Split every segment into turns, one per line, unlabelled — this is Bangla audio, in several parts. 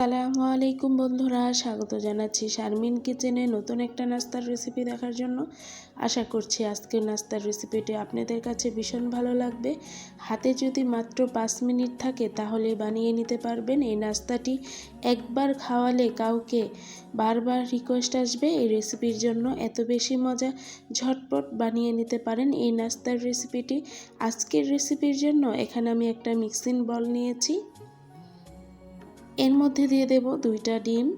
আসসালামু আলাইকুম বন্ধুরা, স্বাগত জানাচ্ছি শারমিন কিচেনে নতুন একটা নাস্তার রেসিপি দেখার জন্য। আশা করছি আজকের নাস্তার রেসিপিটি আপনাদের কাছে ভীষণ ভালো লাগবে। হাতে যদি মাত্র পাঁচ মিনিট থাকে তাহলে বানিয়ে নিতে পারবেন। এই নাস্তাটি একবার খাওয়ালে কাউকে বারবার রিকোয়েস্ট আসবে। এই রেসিপির জন্য এত বেশি মজা ঝটপট বানিয়ে নিতে পারেন এই নাস্তার রেসিপিটি আজকের রেসিপির জন্য এখানে আমি একটা মিক্সিং বল নিয়েছি। এর মধ্যে দিয়ে দেব দুইটা ডিম।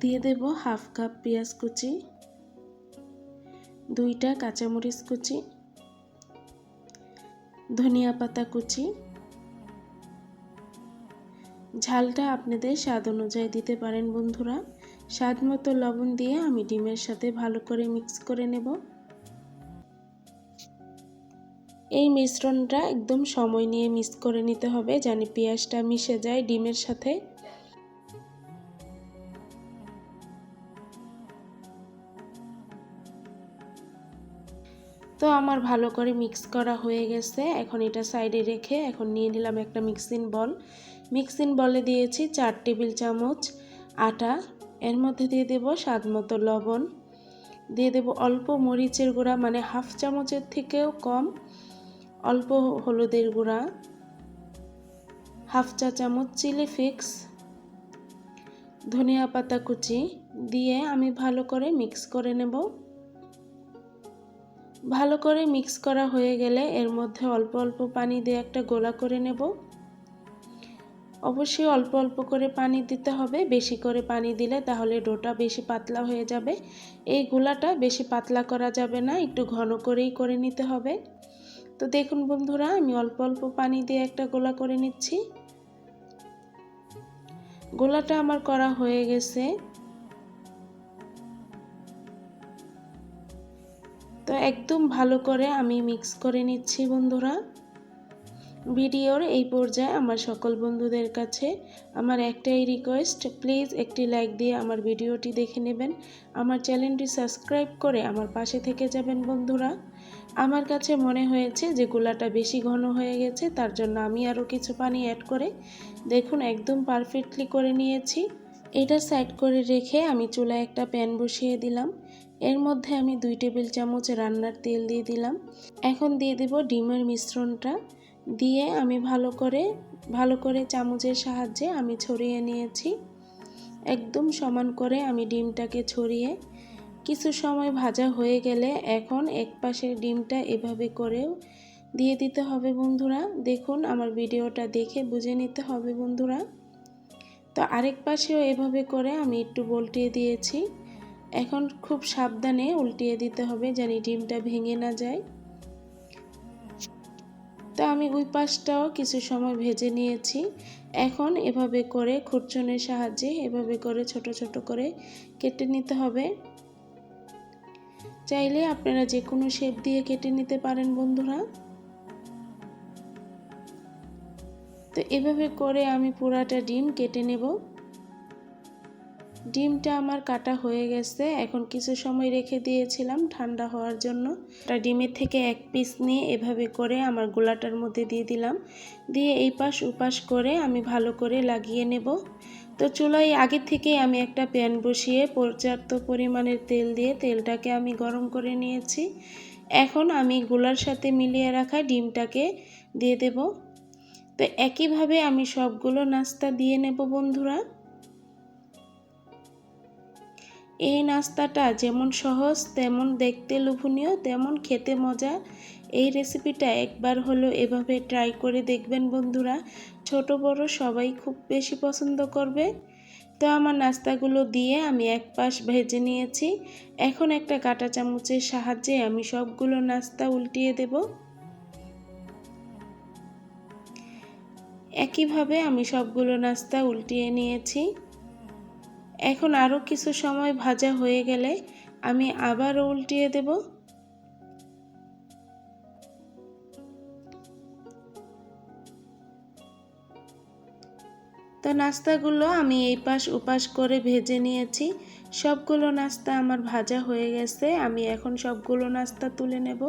দিয়ে দেব হাফ কাপ পেঁয়াজ কুচি, দুইটা কাঁচামরিচ কুচি, ধনিয়া পাতা কুচি। ঝালটা আপনাদের স্বাদ অনুযায়ী দিতে পারেন বন্ধুরা। স্বাদ মতো লবণ দিয়ে আমি ডিমের সাথে ভালো করে মিক্স করে নেব। এই মিশ্রণটা একদম সময় নিয়ে মিক্স করে নিতে হবে জানি পেঁয়াজটা মিশে যায় ডিমের সাথে। তো আমার ভালো করে মিক্স করা হয়ে গেছে। এখন এটা সাইডে রেখে এখন নিয়ে নিলাম একটা মিক্সিং বল। মিক্সিং বলে দিয়েছি চার টেবিল চামচ আটা, এর মধ্যে দিয়ে দেব স্বাদ মতো লবণ। দিয়ে দেব অল্প মরিচের গুঁড়া মানে হাফ চামচের থেকেও কম। অল্প হলুদের গুঁড়া, হাফ চা চামচ চিলি ফিক্স ধনিয়া পাতা কুচি দিয়ে আমি ভালো করে মিক্স করে নেব। ভালো করে মিক্স করা হয়ে গেলে এর মধ্যে অল্প অল্প পানি দিয়ে একটা গোলা করে নেব। অবশ্যই অল্প অল্প করে পানি দিতে হবে, বেশি করে পানি দিলে তাহলে ডোটা বেশি পাতলা হয়ে যাবে। এই গোলাটা বেশি পাতলা করা যাবে না, একটু ঘন করেই করে নিতে হবে। তো দেখুন বন্ধুরা, আমি অল্প অল্প পানি দিয়ে একটা গোলা করে নিচ্ছি। গোলাটা আমার করা হয়ে গেছে। তো একদম ভালো করে আমি মিক্স করে নিচ্ছি বন্ধুরা। ভিডিওর এই পর্যায়ে আমার সকল বন্ধুদের কাছে আমার একটাই রিকোয়েস্ট প্লিজ একটি লাইক দিয়ে আমার ভিডিওটি দেখে নেবেন। আমার চ্যানেলটি সাবস্ক্রাইব করে আমার পাশে থেকে যাবেন বন্ধুরা। আমার কাছে মনে হয়েছে যে গোলাটা বেশি ঘন হয়ে গেছে, তার জন্য আমি আরও কিছু পানি অ্যাড করে, দেখুন একদম পারফেক্টলি করে নিয়েছি। এটা সাইড করে রেখে আমি চুলায় একটা প্যান বসিয়ে দিলাম। এর মধ্যে আমি দুই টেবিল চামচ রান্নার তেল দিয়ে দিলাম। এখন দিয়ে দেব ডিমের মিশ্রণটা। দিয়ে আমি ভালো করে ভালো করে চামচের সাহায্যে আমি ছড়িয়ে নিয়েছি। একদম সমান করে আমি ডিমটাকে ছড়িয়ে কিছু সময় ভাজা হয়ে গেলে এখন এক পাশের ডিমটা এভাবে করেও দিয়ে দিতে হবে বন্ধুরা। দেখুন, আমার ভিডিওটা দেখে বুঝে নিতে হবে বন্ধুরা। তো আরেক পাশেও এভাবে করে আমি একটু বল্টিয়ে দিয়েছি। এখন খুব সাবধানে উল্টিয়ে দিতে হবে জানি ডিমটা ভেঙে না যায়। তো আমি ওই পাশটাও কিছু সময় ভেজে নিয়েছি। এখন এভাবে করে খুরচনের সাহায্যে এভাবে করে ছোট ছোট করে কেটে নিতে হবে। চাইলে আপনারা যে কোনো শেপ দিয়ে কেটে নিতে পারেন বন্ধুরা। তো এভাবে করে আমি পুরাটা ডিম কেটে নেব। ডিমটা আমার কাটা হয়ে গেছে। এখন কিছু সময় রেখে দিয়েছিলাম ঠান্ডা হওয়ার জন্য। তা ডিমের থেকে এক পিস নিয়ে এভাবে করে আমার গোলাটার মধ্যে দিয়ে দিলাম। দিয়ে এই পাশ উপাস করে আমি ভালো করে লাগিয়ে নেব। তো চুলায় আগে থেকেই আমি একটা প্যান বসিয়ে পর্যাপ্ত পরিমাণের তেল দিয়ে তেলটাকে আমি গরম করে নিয়েছি। এখন আমি গুলার সাথে মিলিয়ে রাখা ডিমটাকে দিয়ে দেব। তো একইভাবে আমি সবগুলো নাস্তা দিয়ে নেব বন্ধুরা। এই নাস্তাটা যেমন সহজ, তেমন দেখতে লোভনীয়, তেমন খেতে মজা। এই রেসিপিটা একবার হলো এভাবে ট্রাই করে দেখবেন বন্ধুরা। ছোট, বড় সবাই খুব বেশি পছন্দ করবে। তো আমার নাস্তাগুলো দিয়ে আমি এক পাশ ভেজে নিয়েছি। এখন একটা কাটা চামচের সাহায্যে আমি সবগুলো নাস্তা উল্টিয়ে দেব। একইভাবে আমি সবগুলো নাস্তা উল্টিয়ে নিয়েছি। এখন আরও কিছু সময় ভাজা হয়ে গেলে আমি আবার উল্টিয়ে দেব। তো নাস্তাগুলো আমি এই পাশ উপাস করে ভেজে নিয়েছি। সবগুলো নাস্তা আমার ভাজা হয়ে গেছে, আমি এখন সবগুলো নাস্তা তুলে নেব।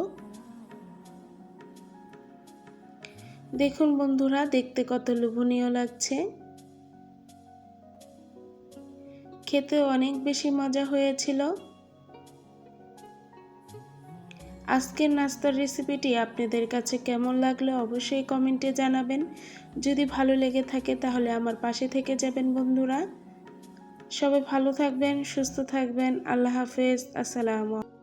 দেখুন বন্ধুরা, দেখতে কত লোভনীয় লাগছে। খেতে অনেক বেশি মজা হয়েছিল। আজকের নাস্তার রেসিপিটি আপনাদের কাছে কেমন লাগল অবশ্যই কমেন্টে জানাবেন। যদি ভালো লেগে থাকে তাহলে আমার পাশে থেকে যাবেন বন্ধুরা। সবাই ভালো থাকবেন, সুস্থ থাকবেন, আল্লাহ হাফেজ, আসসালামু